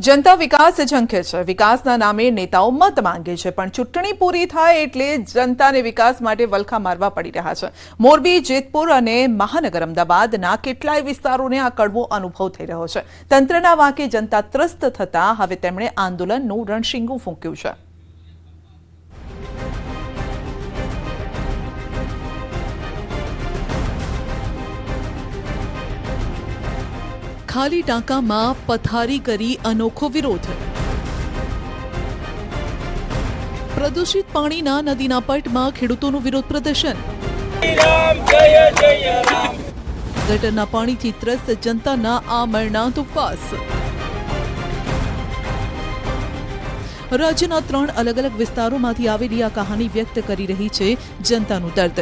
જનતા વિકાસ ઝંખે છે. વિકાસના નામે નેતાઓ મત માંગે છે, પણ ચૂંટણી પૂરી થાય એટલે જનતાને વિકાસ માટે વલખા મારવા પડી રહ્યા છે. મોરબી, જેતપુર અને મહાનગર અમદાવાદના કેટલાય વિસ્તારોને આ કડવો અનુભવ થઈ રહ્યો છે. તંત્રના વાંકે જનતા ત્રસ્ત થતા હવે તેમણે આંદોલનનું રણશીંગું ફૂંક્યું છે. ખાલી ટાંકામાં પથારી કરી અનોખો વિરોધ. પ્રદૂષિત પાણીના નદીના પટમાં ખેડૂતોનું વિરોધ પ્રદર્શન. ગટરના પાણીથી ત્રસ્ત જનતાના આ મરણાંત ઉપવાસ. રાજ્યના ત્રણ અલગ અલગ વિસ્તારોમાંથી આવેલી આ કહાની વ્યક્ત કરી રહી છે જનતાનું દર્દ.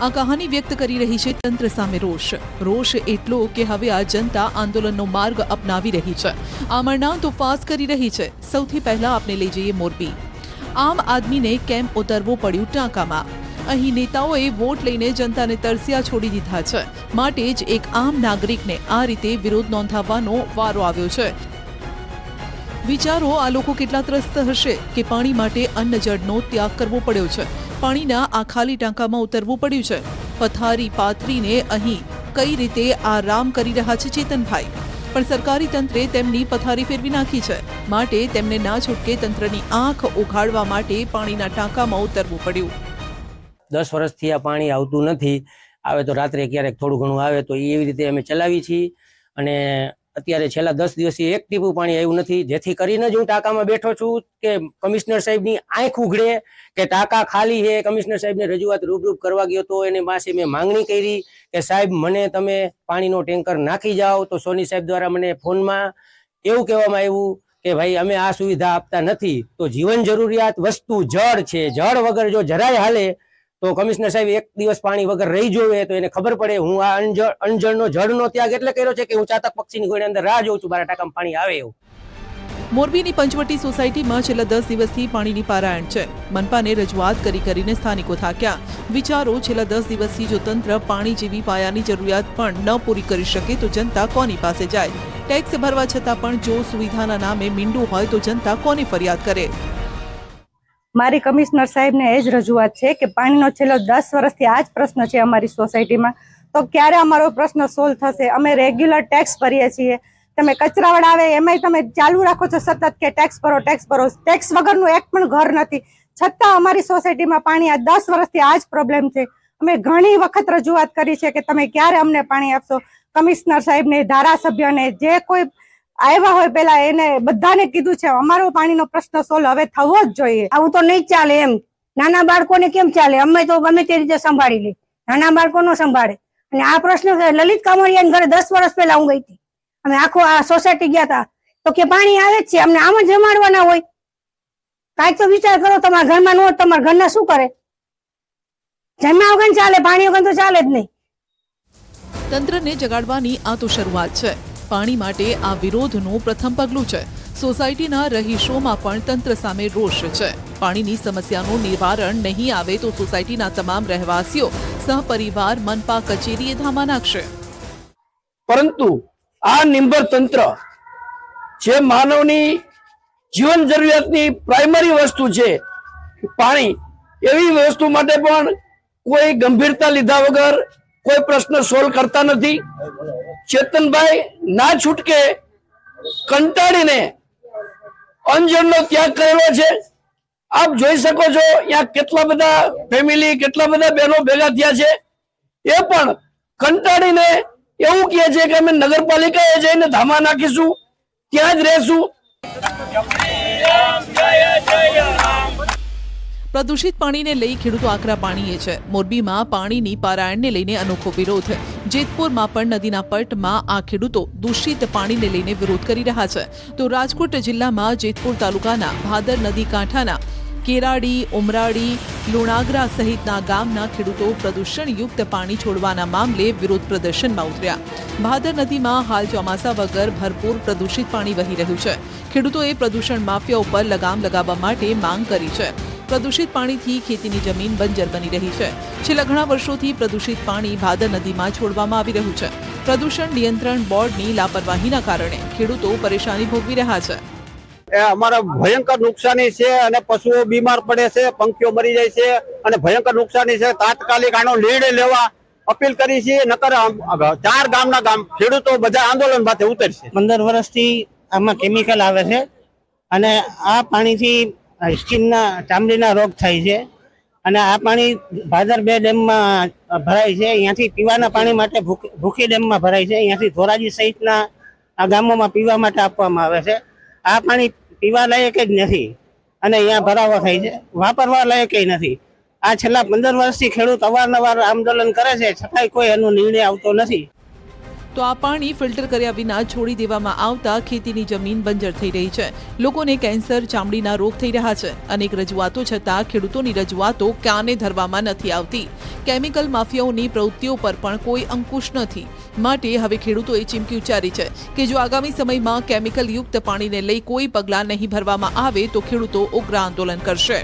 આ કહાની વ્યક્ત કરી રહી છે તંત્ર સામે રોષ. રોષ એટલો કે હવે આ જનતા આંદોલનનો માર્ગ અપનાવી રહી છે. આ તો ફાસ કરી રહી છે. સૌથી પહેલા આપણે લઈ જઈએ મોરબી. આમ આદમીને કેમ ઉતરવું પડ્યું ટાંકામાં? અહીં નેતાઓએ વોટ લઈને જનતાને તરસ્યા છોડી દીધા છે. માટે જ એક આમ નાગરિકને આ રીતે વિરોધ નોંધાવવાનો વારો આવ્યો છે. વિચારો, આ લોકો કેટલા ત્રસ્ત હશે કે પાણી માટે અન્ન જળનો ત્યાગ કરવો પડ્યો છે. પાણીના આ ખાલી ટાંકામાં ઉતરવું પડ્યું છે. પથારી પાથરીને અહીં કઈ રીતે આરામ કરી રહ્યા છે ચેતનભાઈ? પણ સરકારી તંત્રે તેમની પથારી ફેરવી નાખી છે. માટે તેમને ના છૂટકે તંત્રની આંખ ઉઘાડવા માટે પાણીના ટાંકામાં ઉતરવું પડ્યું. દસ વર્ષથી આ પાણી આવતું નથી. આવે તો રાત્રે ક્યારેક થોડું ઘણું આવે તો એવી રીતે અમે ચલાવી છીએ. અને અત્યારે છેલ્લા દસ દિવસથી એક ટીપું પાણી આવ્યું નથી. જેથી કરીને જ હું ટાંકામાં બેઠો છું કે કમિશનર સાહેબની આંખ ઉઘડે, કે ટાંકા ખાલી છે. કમિશનર સાહેબને રજૂઆત રૂબરૂપ કરવા ગયો તો એને પાસે મેં માંગણી કરી કે સાહેબ, મને તમે પાણીનો ટેન્કર નાખી જાઓ. તો સોની સાહેબ દ્વારા મને ફોનમાં એવું કહેવામાં આવ્યું કે ભાઈ, અમે આ સુવિધા આપતા નથી. તો જીવન જરૂરિયાત વસ્તુ જળ છે. જળ વગર જો જરાય હાલે તો કમિશનર સાહેબ એક દિવસ પાણી વગર રહી જોવે તો એને ખબર પડે, હું આ અણજળ અણજળનો જળનો ત્યાગ એટલે કર્યો છે કે હું ચાતક પક્ષીની ગોળી અંદર રાહ જોઉં છું મારા ટાકામાં પાણી આવે એવું. મોરબીની પંચવટી સોસાયટીમાં છેલ્લા દસ દિવસથી પાણીની પારાયણ છે. મનપાને રજૂઆત કરી કરીને સ્થાનિકો થાક્યા. વિચારો છેલ્લા દસ દિવસથી જો તંત્ર પાણી જેવી પાયાની જરૂરિયાત પણ ન પૂરી કરી શકે તો જનતા કોની પાસે જાય? ટેક્સ ભરવા છતાં પણ જો સુવિધાના નામે મીંડું હોય તો જનતા કોની ફરિયાદ કરે? મારી કમિશનર સાહેબને એ જ રજૂઆત છે કે પાણીનો છેલ્લો દસ વર્ષથી આ જ પ્રશ્ન છે અમારી સોસાયટીમાં. તો ક્યારે અમારો પ્રશ્ન સોલ્વ થશે? અમે રેગ્યુલર ટેક્સ ભરીએ છીએ. તમે કચરાવાળા આવે, એમાંય તમે ચાલુ રાખો છો સતત કે ટેક્સ ભરો ટેક્સ ભરો. ટેક્સ વગરનું એક પણ ઘર નથી. છતાં અમારી સોસાયટીમાં પાણી આ દસ વર્ષથી આ જ પ્રોબ્લેમ છે. અમે ઘણી વખત રજૂઆત કરી છે કે તમે ક્યારે અમને પાણી આપશો? કમિશનર સાહેબને, ધારાસભ્યને, જે કોઈ આવ્યા હોય પેલા એને બધાને કીધું છે, અમારો પાણીનો પ્રશ્ન સોલ્વ હવે થવો જ જોઈએ. આવું તો નહીં ચાલે એમ. નાના બાળકોને કેમ ચાલે? અમે તો ગમે તે રીતે સંભાળી લે નાના બાળકો નો સંભાળે. અને આ પ્રશ્ન લલિત કામડિયા ઘરે દસ વર્ષ પહેલા હું ગઈ હતી. અમે આખો આ સોસાયટી ગયા હતા. તો કે પાણી આવે જ છે, અમને આમ જ જમાડવાના હોય. કાંઈક તો વિચાર કરો, તમારા ઘરમાં ન તમારા ઘરના શું કરે? જમ્યા વગર ચાલે, પાણી વગર તો ચાલે જ નહીં. તંત્રને જગાડવાની આ તો શરૂઆત છે. પાણી માટે આ વિરોધનું પ્રથમ પગલું છે. સોસાયટીના રહીશોમાં પણ તંત્ર સામે રોષ છે. પાણીની સમસ્યાનું નિવારણ નહીં આવે તો સોસાયટીના તમામ રહેવાસીઓ સહપરિવાર મનપા કચેરીએ ધામા નાખશે. પરંતુ આ નિંબર તંત્ર જે માનવની જીવન જરૂરિયાતની પ્રાઇમરી વસ્તુ છે પાણી, એવી વસ્તુ માટે પણ કોઈ ગંભીરતા લીધા વગર કોઈ પ્રશ્ન સોલ્વ કરતા નથી. ચેતનભાઈ ના છૂટકે કંટાળીને અંજણનો ત્યાગ કરેલો છે. આપ જોઈ શકો છો ત્યાં કેટલા બધા ફેમિલી કેટલા બધા બહેનો ભેગા થયા છે. એ પણ કંટાળીને એવું કહે છે કે અમે નગરપાલિકાએ જઈને ધામા નાખીશું, ત્યાં જ રહેશું. પ્રદૂષિત પાણીને લઈ ખેડૂતો આકરા પાણીએ છે. મોરબીમાં પાણીની પારાયણને લઈને અનોખો વિરોધ. જેતપુરમાં પણ નદીના પટમાં આ ખેડૂતો દૂષિત પાણીને લઈને વિરોધ કરી રહ્યા છે. તો રાજકોટ જિલ્લામાં જેતપુર તાલુકાના ભાદર નદી કાંઠાના કેરાડી, ઉમરાડી, લુણાગરા સહિતના ગામના ખેડૂતો પ્રદૂષણયુક્ત પાણી છોડવાના મામલે વિરોધ પ્રદર્શનમાં ઉતર્યા. ભાદર નદીમાં હાલ ચોમાસા વગર ભરપૂર પ્રદૂષિત પાણી વહી રહ્યું છે. ખેડૂતોએ પ્રદૂષણ માફિયા ઉપર લગામ લગાવવા માટે માંગ કરી છે. પ્રદૂષિત પાણીથી ખેતીની જમીન બંજર બની રહી છે. છેલ્લા ઘણા વર્ષોથી પ્રદૂષિત પાણી ભાદર નદીમાં છોડવામાં આવી રહ્યું છે. પ્રદૂષણ નિયંત્રણ બોર્ડની લાપરવાહીના કારણે ખેડૂતો પરેશાની ભોગવી રહ્યા છે. એ અમારા ભયંકર નુકસાની છે અને પશુઓ બીમાર પડે છે પંખીઓ મરી જાય છે અને ભયંકર નુકસાની છે. તાત્કાલિક આનો નિર્ણય લેવા અપીલ કરી છે નકર આમ ચાર ગામના ગામ ખેડૂતો બધા આંદોલન માથે ઉતરશે. પંદર વર્ષથી આમાં કેમિકલ આવે છે અને આ પાણીથી સ્કિનના ચામડીના રોગ થાય છે. અને આ પાણી ભાદર બે ડેમમાં ભરાય છે. અહીંયાથી પીવાના પાણી માટે ભૂખ- ડેમમાં ભરાય છે. અહીંયાથી ધોરાજી સહિતના આ ગામોમાં પીવા માટે આપવામાં આવે છે. આ પાણી પીવા લાયક જ નથી. અને અહીંયા ભરાવો થાય છે. વાપરવા લાયક નથી. આ છેલ્લા પંદર વર્ષથી ખેડૂત અવારનવાર આંદોલન કરે છે. છતાંય કોઈ એનો નિર્ણય આવતો નથી. તો આ પાણી ફિલ્ટર કર્યા વિના છોડી દેવામાં આવતા ખેતીની જમીન બંજર થઈ રહી છે. લોકોને કેન્સર, ચામડીના રોગ થઈ રહ્યા છે. અનેક રજૂઆતો છતાં ખેડૂતોની રજૂઆતો કાને ધરવામાં નથી આવતી. કેમિકલ માફિયાઓની પ્રવૃત્તિઓ પર પણ કોઈ અંકુશ નથી. માટે હવે ખેડૂતોએ ચીમકી ઉચ્ચારી છે કે જો આગામી સમયમાં કેમિકલ યુક્ત પાણીને લઈ કોઈ પગલાં નહીં ભરવામાં આવે તો ખેડૂતો ઉગ્ર આંદોલન કરશે.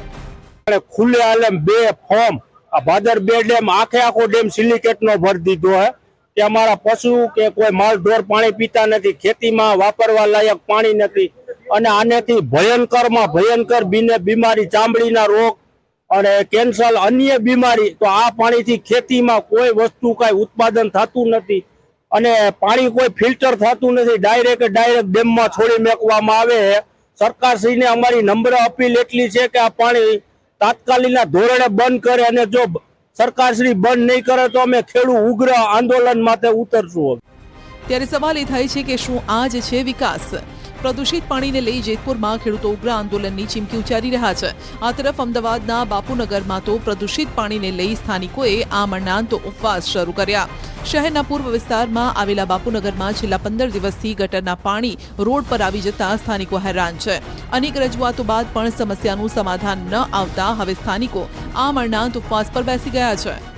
ખુલ્લે આલમ બે ફોર્મ. ભાદર બે ડેમ, આખે આખો ડેમ સિલિકેટ નો ભરી દીધો હે. કે અમારા પશુ કે કોઈ માલ ઢોર પાણી પીતા નથી, ખેતીમાં વાપરવા લાયક પાણી નથી. અને આનેથી ભયંકરમાં ભયંકર બીને બીમારી, ચામડીના રોગ અને કેન્સર, અન્ય બીમારી, તો આ પાણીથી ખેતીમાં કોઈ વસ્તુ કાંઈ ઉત્પાદન થતું નથી. અને પાણી કોઈ ફિલ્ટર થતું નથી, ડાયરેક્ટ ડાયરેક્ટ ડેમમાં છોડી મેકવામાં આવે સરકારશ્રીને અમારી નમ્ર અપીલ એટલી છે કે આ પાણી તાત્કાલિકના ધોરણે બંધ કરે અને જો સરકારશ્રી બંધ નહીં કરે તો અમે ખેડૂત ઉગ્ર આંદોલન માટે ઉતરશું ત્યારે સવાલ એ થાય છે કે શું આ જ છે વિકાસ? પ્રદૂષિત પાણીને લઈ જેતપુરમાં ખેડૂતો ઉગ્ર આંદોલનની ચીમકી ઉચ્ચારી રહ્યા છે. આ તરફ અમદાવાદના બાપુનગરમાં તો પ્રદૂષિત પાણીને લઈ સ્થાનિકોએ આમરણાંત ઉપવાસ શરૂ કર્યા. શહેરના પૂર્વ વિસ્તારમાં આવેલા બાપુનગરમાં છેલ્લા પંદર દિવસથી ગટરના પાણી રોડ પર આવી જતા સ્થાનિકો હેરાન છે. અનેક રજૂઆતો બાદ પણ સમસ્યાનું સમાધાન ન આવતા હવે સ્થાનિકો આમરણાંત ઉપવાસ પર બેસી ગયા છે.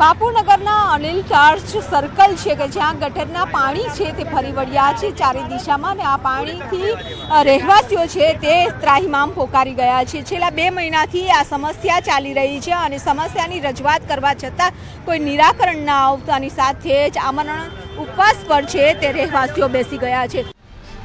બાપુનગરના અનિલ ચાર્જ સર્કલ છે કે જ્યાં ગટરના પાણી છે તે ફરી વળ્યા છે. ચારે દિશામાં અને આ પાણીથી રહેવાસીઓ છે તે ત્રાહિમામ પોકારી ગયા છે. છેલ્લા બે મહિનાથી આ સમસ્યા ચાલી રહી છે અને સમસ્યાની રજૂઆત કરવા છતાં કોઈ નિરાકરણ ના આવતાની સાથે જ આમરણ ઉપવાસ પર છે તે રહેવાસીઓ બેસી ગયા છે.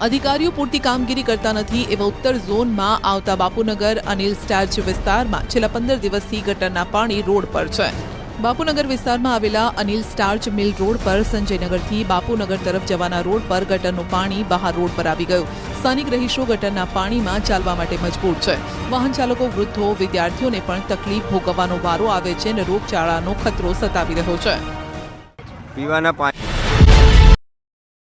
અધિકારીઓ પૂરતી કામગીરી કરતા નથી એવા ઉત્તર ઝોનમાં આવતા બાપુનગર અનિલ સ્ટાર્ચ વિસ્તારમાં છેલ્લા પંદર દિવસથી ગટરના પાણી રોડ પર છે. બાપુનગર વિસ્તારમાં આવેલા અનિલ સ્ટાર્ચ મિલ રોડ પર સંજયનગરથી બાપુનગર તરફ જવાના રોડ પર ગટરનું પાણી બહાર રોડ પર આવી ગયું. સ્થાનિક રહીશો ગટરના પાણીમાં ચાલવા માટે મજબૂર છે. વાહન ચાલકો, વૃદ્ધો, વિદ્યાર્થીઓને પણ તકલીફ ભોગવવાનો વારો આવે છે અને રોગચાળાનો ખતરો સતાવી રહ્યો છે. પીવાના પાણી